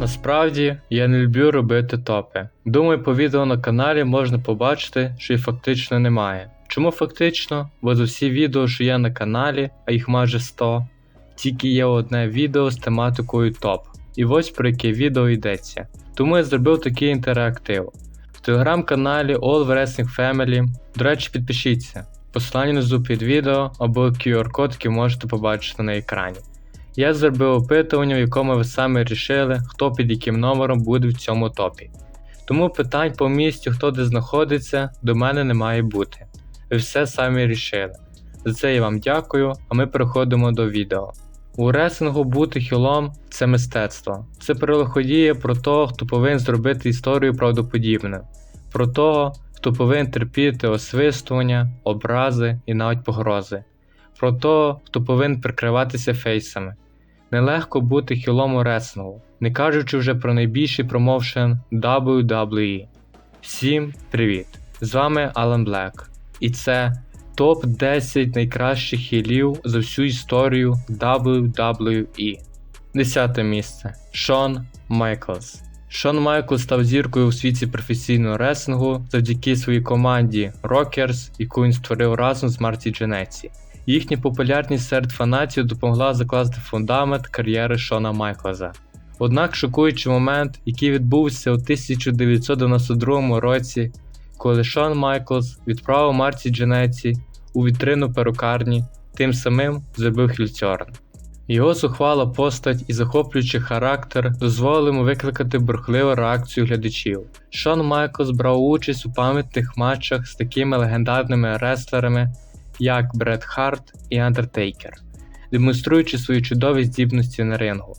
Насправді я не люблю робити топи. Думаю, по відео на каналі можна побачити, що їх фактично немає. Чому фактично? Бо за всі відео, що є на каналі, а їх майже 100, тільки є одне відео з тематикою топ. І ось про яке відео йдеться. Тому я зробив такий інтерактив. В телеграм-каналі All Wrestling Family. До речі, підпишіться. Посилання внизу під відео або QR-код, який можете побачити на екрані. Я зробив опитування, в якому ви самі рішили, хто під яким номером буде в цьому топі. Тому питань по місцю, хто де знаходиться, до мене не має бути. Ви все самі рішили. За це я вам дякую, а ми переходимо до відео. У ресингу бути хілом це мистецтво. Це перелоходіє про того, хто повинен зробити історію правдоподібною, про того, хто повинен терпіти освистування, образи і навіть погрози, про того, хто повинен прикриватися фейсами. Нелегко бути хілом у ресингу, не кажучи вже про найбільший промоушен WWE. Всім привіт! З вами Алан Блек, і це топ 10 найкращих хілів за всю історію WWE. Десяте місце Шон Майклс. Шон Майклс став зіркою у світі професійного ресингу завдяки своїй команді Rockers, яку він створив разом з Марті Дженеці. Їхня популярність серед фанатів допомогла закласти фундамент кар'єри Шона Майклза. Однак шокуючий момент, який відбувся у 1992 році, коли Шон Майклс відправив Марті Дженеці у вітрину перукарні, тим самим зробив хільцьорн. Його зухвала постать і захоплюючий характер дозволили йому викликати бурхливу реакцію глядачів. Шон Майклс брав участь у пам'ятних матчах з такими легендарними реслерами, як Бред Харт і Андертейкер, демонструючи свої чудові здібності на рингу.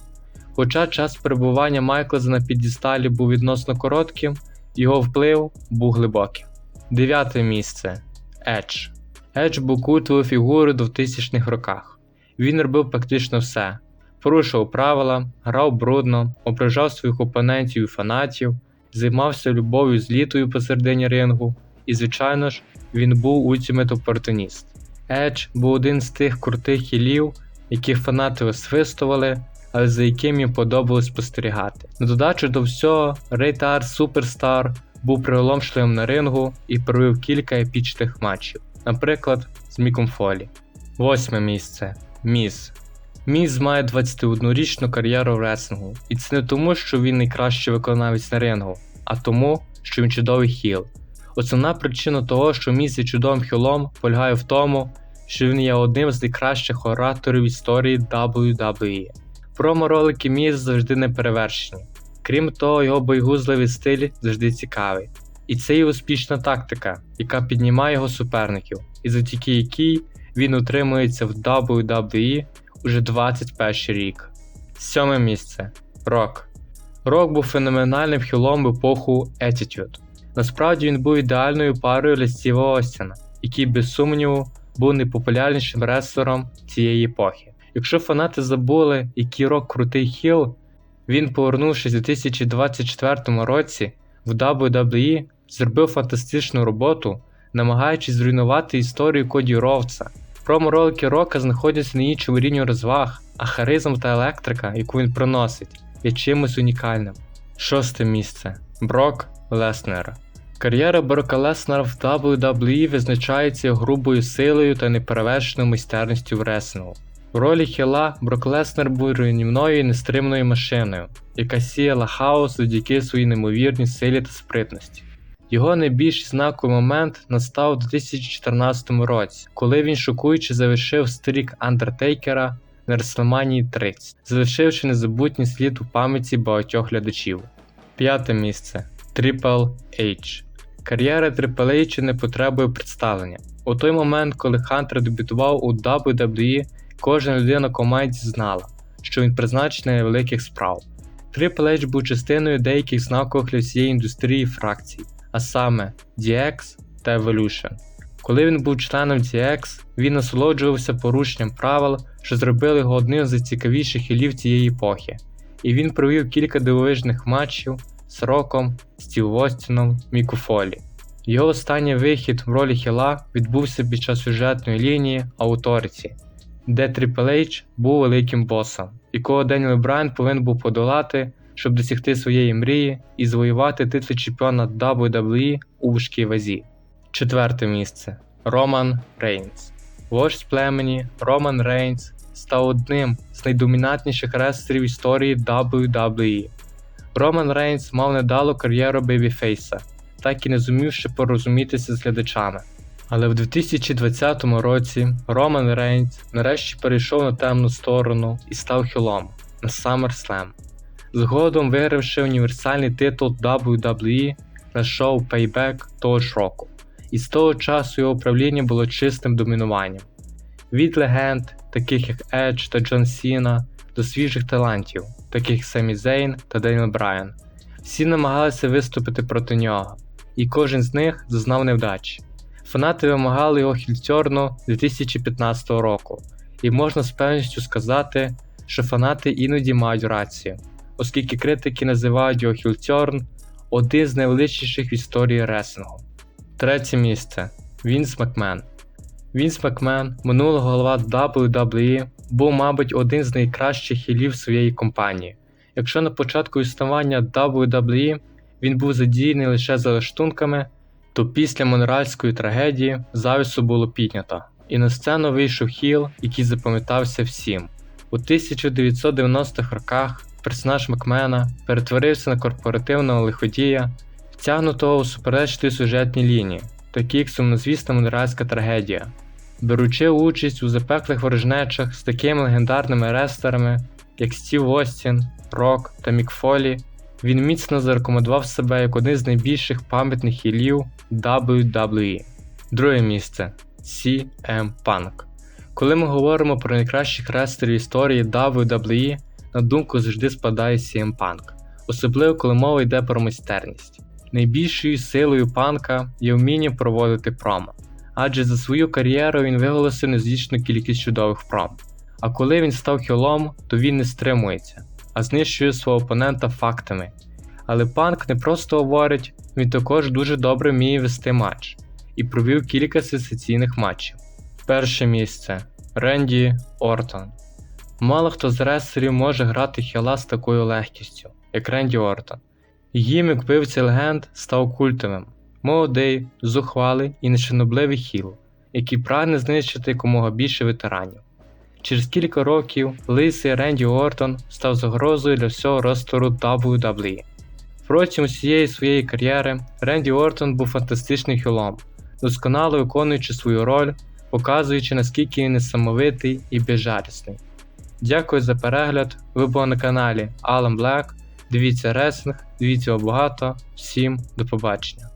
Хоча час перебування Майклза на підісталі був відносно коротким, його вплив був глибоким. Дев'яте місце Едж. Едж був культовою фігурою у 2000-х роках. Він робив практично все: порушував правила, грав брудно, ображав своїх опонентів і фанатів, займався любов'ю з літою посередині рингу, і, звичайно ж, він був ультимейт опортуніст. Едж був один з тих крутих хілів, яких фанати освистували, але за яким їм подобалось спостерігати. На додачу до всього, Рейтар Суперстар був приголомшливим на рингу і провів кілька епічних матчів, наприклад, з Міком Фолі. Восьме місце Міз. Міз має 21-річну кар'єру в ресингу, і це не тому, що він найкращий виконавець на рингу, а тому, що він чудовий хіл. Основна причина того, що Міз є чудовим хілом, полягає в тому, що він є одним з найкращих ораторів історії WWE. Промо-ролики Міз завжди не перевершені. Крім того, його бойгузливий стиль завжди цікавий. І це є успішна тактика, яка піднімає його суперників, і завдяки якій він утримується в WWE уже 21 рік. Сьоме місце Рок. Рок був феноменальним хілом в епоху Attitude. Насправді він був ідеальною парою для Стіва Остіна, який, без сумніву, був найпопулярнішим реслером цієї епохи. Якщо фанати забули, який рок крутий хіл, він, повернувшись у 2024 році в WWE, зробив фантастичну роботу, намагаючись зруйнувати історію Коді Ровца. Промо-ролики Рока знаходяться на іншому рівні розваг, а харизм та електрика, яку він приносить, є чимось унікальним. Шосте місце Брок Леснер. Кар'єра Брока Леснера в WWE визначається грубою силою та неперевершеною майстерністю в ресингу. В ролі Хіла Брок Леснер був руйнівною і нестримною машиною, яка сіяла хаос завдяки своїй неймовірній силі та спритності. Його найбільш знаковий момент настав у 2014 році, коли він шокуючи завершив стрік Андертейкера на WrestleMania 30, залишивши незабутній слід у пам'яті багатьох глядачів. П'яте місце Triple H. Кар'єра Triple не потребує представлення. У той момент, коли Хантер дебютував у WWE, кожна людина в команді знала, що він призначений на великих справ. Triple H був частиною деяких знакових для всієї індустрії фракцій а саме DX та Evolution. Коли він був членом DX, він насолоджувався порушенням правил, що зробили його одним з найцікавіших хілів цієї епохи, і він провів кілька дивовижних матчів з Роком, Стів Остіном, Міку. Його останній вихід в ролі хіла відбувся під час сюжетної лінії Authority, де Triple H був великим босом, якого Деніел Брайан повинен був подолати, щоб досягти своєї мрії і завоювати титул чемпіона WWE у важкій вазі. Четверте місце Роман Рейнс. Вождь племені Роман Рейнс став одним з найдомінантніших рестлерів історії WWE. Роман Рейнс мав недалу кар'єру бейбіфейса, так і не зумівши порозумітися з глядачами. Але в 2020 році Роман Рейнс нарешті перейшов на темну сторону і став хілом на SummerSlam, згодом вигравши універсальний титул WWE на шоу Payback того ж року. І з того часу його управління було чистим домінуванням. Від легенд, таких як Едж та Джон Сіна, до свіжих талантів, таких як Семі Зейн та Деніел Брайан. Всі намагалися виступити проти нього, і кожен з них зазнав невдачі. Фанати вимагали його хільцьорну 2015 року, і можна з певністю сказати, що фанати іноді мають рацію, оскільки критики називають його хілцьорн один з найвеличніших в історії реслінгу. Третє місце Вінс Макмен. Вінс Макмен, минулого голова WWE, був, мабуть, один з найкращих хілів своєї компанії. Якщо на початку існування WWE він був задіяний лише за лаштунками, то після монреальської трагедії завісу було піднято, і на сцену вийшов хіл, який запам'ятався всім. У 1990-х роках персонаж Макмена перетворився на корпоративного лиходія, втягнутого у суперечливі сюжетні лінії, такі як сумнозвісна монреальська трагедія. Беручи участь у запеклих ворожнечах з такими легендарними рестлерами, як Стів Остін, Рок та Мік Фолі, він міцно зарекомендував себе як один з найбільших пам'ятних хілів WWE. Друге місце CM Punk. Коли ми говоримо про найкращих рестлерів історії WWE, на думку завжди спадає CM Punk, особливо коли мова йде про майстерність. Найбільшою силою панка є вміння проводити промо, адже за свою кар'єру він виголосив незлічну кількість чудових пром. А коли він став хілом, то він не стримується, а знищує свого опонента фактами. Але панк не просто говорить, він також дуже добре вміє вести матч і провів кілька сенсаційних матчів. Перше місце Ренді Ортон. Мало хто з рестлерів може грати хіла з такою легкістю, як Ренді Ортон. Гімік вбивця легенд став культовим, молодий, зухвалий і нешанобливий хіл, який прагне знищити якомога більше ветеранів. Через кілька років лисий Ренді Ортон став загрозою для всього ростору WWE. Протягом усієї своєї кар'єри Ренді Ортон був фантастичним хілом, досконало виконуючи свою роль, показуючи наскільки він несамовитий і безжалісний. Дякую за перегляд. Ви були на каналі Alan Black. Дивіться реслинг, дивіться багато. Всім до побачення.